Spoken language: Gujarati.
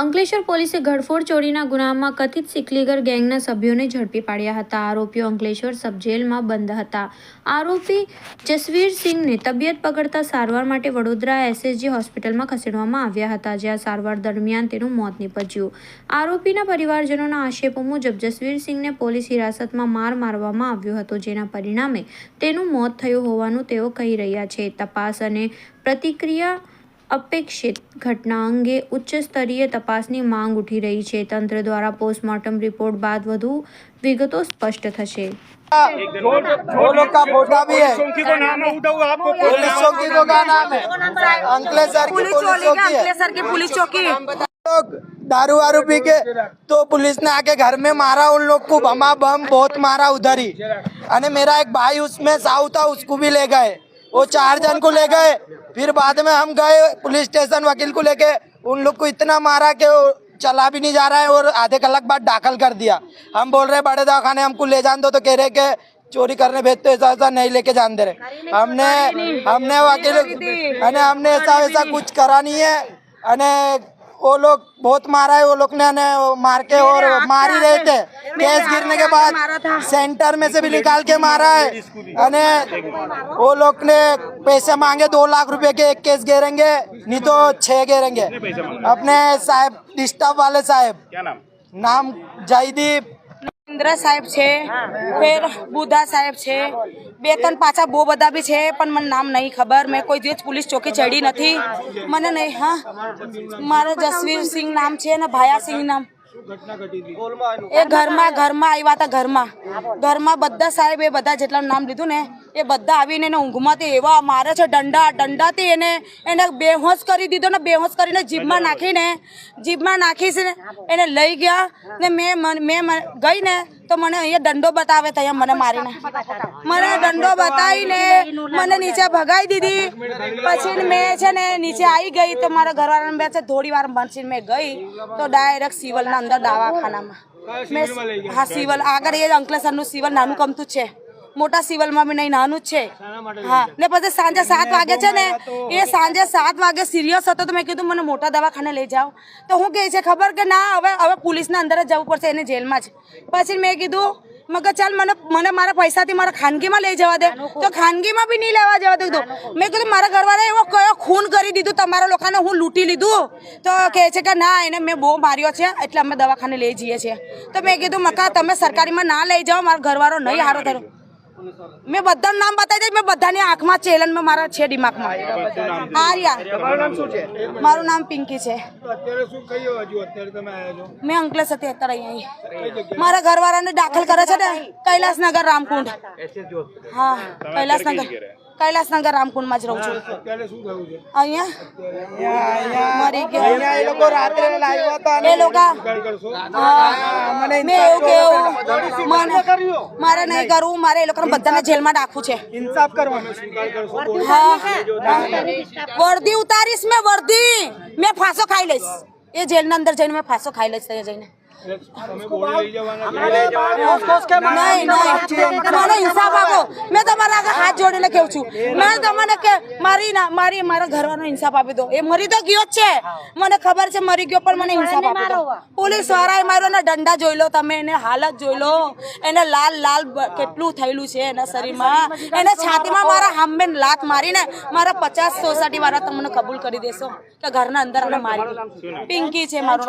અંકલેશ્વર પોલીસે ઘડફોડ ચોરીના ગુનામાં કથિત સિકલીગર ગેંગના સભ્યોને ઝડપી પાડ્યા હતા. આરોપીઓ અંકલેશ્વર સબજેલમાં બંધ હતા. આરોપી જસવીર સિંહને તબિયત પકડતા સારવાર માટે વડોદરા એસએસજી હોસ્પિટલમાં ખસેડવામાં આવ્યા હતા, જ્યાં સારવાર દરમિયાન તેનું મોત નીપજ્યું. આરોપીના પરિવારજનોના આક્ષેપો મુજબ જસવીર સિંહને પોલીસ હિરાસતમાં માર મારવામાં આવ્યો હતો, જેના પરિણામે તેનું મોત થયું હોવાનું તેઓ કહી રહ્યા છે. તપાસ અને પ્રતિક્રિયા અપેક્ષિત ઘટના અંગે ઉચ્ચ સ્તરીય તપાસની માંગ ઉઠી રહી છે તંત્ર દ્વારા પોસ્ટમોર્ટમ રિપોર્ટ બાદ વધુ વિગતો સ્પષ્ટ થશે वो लोग का फोटा भी है चौकी को नाम है उठाओ आपको पुलिस चौकी को क्या नाम है अंकलेश्वर की पुलिस पुलिस चौकी चौकी है अंकलेश्वर की पुलिस चौकी लोग दारू वारू पी के तो पुलिस ने आके घर में मारा उन लोग को बमा बम बहुत मारा उधर ही અને मेरा एक भाई उसमें साहू था उसको भी ले गए वो चार जन को ले गए। फिर बाद में हम गए पुलिस स्टेशन वकील को लेके। उन लोग को इतना मारा कि चला भी नहीं जा रहा है और आधे घंटे बाद दाखिल कर दिया। हम बोल रहे बड़े दवाखाने हमको ले जान दो। तो कह रहे के चोरी करने भेजते ऐसा ऐसा नहीं लेके जान दे रहे। हमने हमने वकील हमने हमने ऐसा वैसा कुछ करा नहीं है। अने वो लोग बहुत मारा है वो लोग ने ने मार के और मार ही रहे थे। केस गिरने के बाद सेंटर में से भी निकाल के मारा है। अने वो लोग ने पैसे मांगे दो लाख रुपए के एक केस घेरेंगे नहीं तो छह घेरेंगे। अपने साहब डिस्टर्ब वाले साहब। क्या नाम? नाम जयदीप। ઇન્દ્ર સાહેબ છે, ફેર બુધા સાહેબ છે, બે ત્રણ પાછા બહુ બધા બી છે, પણ મને નામ નહીં ખબર. મેં કોઈ દિવસ પોલીસ ચોકી ચડી નથી. મને નહીં, હા. મારા જસવીર સિંહ નામ છે અને ભાયા સિંહ નામ. એ ઘરમાં ઘરમાં આવ્યા હતા ઘરમાં. ઘરમાં બધા સાહેબ એ બધા જેટલા નામ લીધું ને એ બધા આવીને એને ઊંઘમાંથી એવા મારે છે દંડા દંડાથી એને એને બેહોશ કરી દીધો ને બેહોશ કરીને જીભમાં નાખીને જીભમાં નાખીશને એને લઈ ગયા ને મેં મન- મેં મ- ગઈ ને તો મને અહીંયા દંડો બતાવે તો અહીંયા મને મારીને. મને દંડો બતાવીને મને નીચે ભગાઈ દીધી. પછી મેં છે ને નીચે આવી ગઈ તો મારા ઘરવાળાને બે છે થોડી વાર ભણસીને મેં ગઈ તો ડાયરેક્ટ સિવલના અંદર દવાખાનામાં. મેં હા સિવલ. આગળ એ અંકલેશ્વરનું સિવલ નાનું કમતું છે. મોટા સિવિલમાં બી નહીં નાનું જ છે. હા. ને પછી સાંજે સાત વાગે છે ને એ સાંજે સાત વાગે સિરિયસ હતો તો મેં કીધું મને મોટા દવાખાને લઈ જાઓ. તો હું કહે છે ખબર કે ના હવે હવે પોલીસના અંદર જ જવું પડશે એને જેલમાં જ. પછી મેં કીધું મગર ચાલ મને મને મારા પૈસાથી મારા ખાનગીમાં લઈ જવા દે. તો ખાનગીમાં બી નહીં લેવા જવા દીધું. મેં કીધું મારા ઘરવાળા એવો કયો ખૂન કરી દીધું તમારા લોકોને હું લૂંટી લીધું. તો કહે છે કે ના એને મેં બહુ માર્યો છે એટલે અમે દવાખાને લઈ જઈએ છીએ. તો મેં કીધું મકા તમે સરકારીમાં ના લઈ જાઓ મારો ઘરવાળો નહીં હારો થયો મેં બધાનું નામ બતાવી દઈ મેં બધાની આંખમાં ચેલન મેં મારા છે દિમાગમાં. આર્યા. મારું નામ પિંકી છે. અત્યારે શું કઈ હજુ? અત્યારે તમે આવ્યા છો? મેં અંકલેશ હતી અત્યારે અહીંયા મારા ઘરવાળાને દાખલ કરે છે ને કૈલાસનગર રામકુંડ. હા કૈલાસનગર. કૈલાસનગર રામકુંડમાં જ રહું છું. અહીંયા? મરી ગયો. એ લોકો રાત્રે લાવ્યા હતા એ લોકો હા મેં એવું કેવું. મને મારે નહીં કરવું મારે એ લોકોને બધાને જેલમાં રાખવું છે. ઇન્સાફ કરવાનો હા. વર્દી ઉતારીશ મેં વર્દી. મેં ફાંસો ખાઈ લઈશ. એ જેલના અંદર જઈને મેં ફાંસો ખાઈ લઈશ ત્યાં જઈને. મેં તમારા આગળ હાથ જોડીને કહું છું. મેં તમને કે મારી ના મારી મારા ઘરવાનો ઇન્સાફ આપી દો. એ મરી તો ગયો છે. મને ખબર છે મરી ગયો પણ મને ઇન્સાફ આપી દો. પોલીસ વાળાએ મારો ને દંડા જોઈ લો તમે એને હાલત જોઈ લો. એને લાલ લાલ કેટલું થયેલું છે એના શરીરમાં. એને છાતીમાં મારા હામે લાત મારીને મારા પચાસ સોસાયટી વાળા તમને કબૂલ કરી દેશો કે ઘરના અંદર મારી પિંકી છે મારું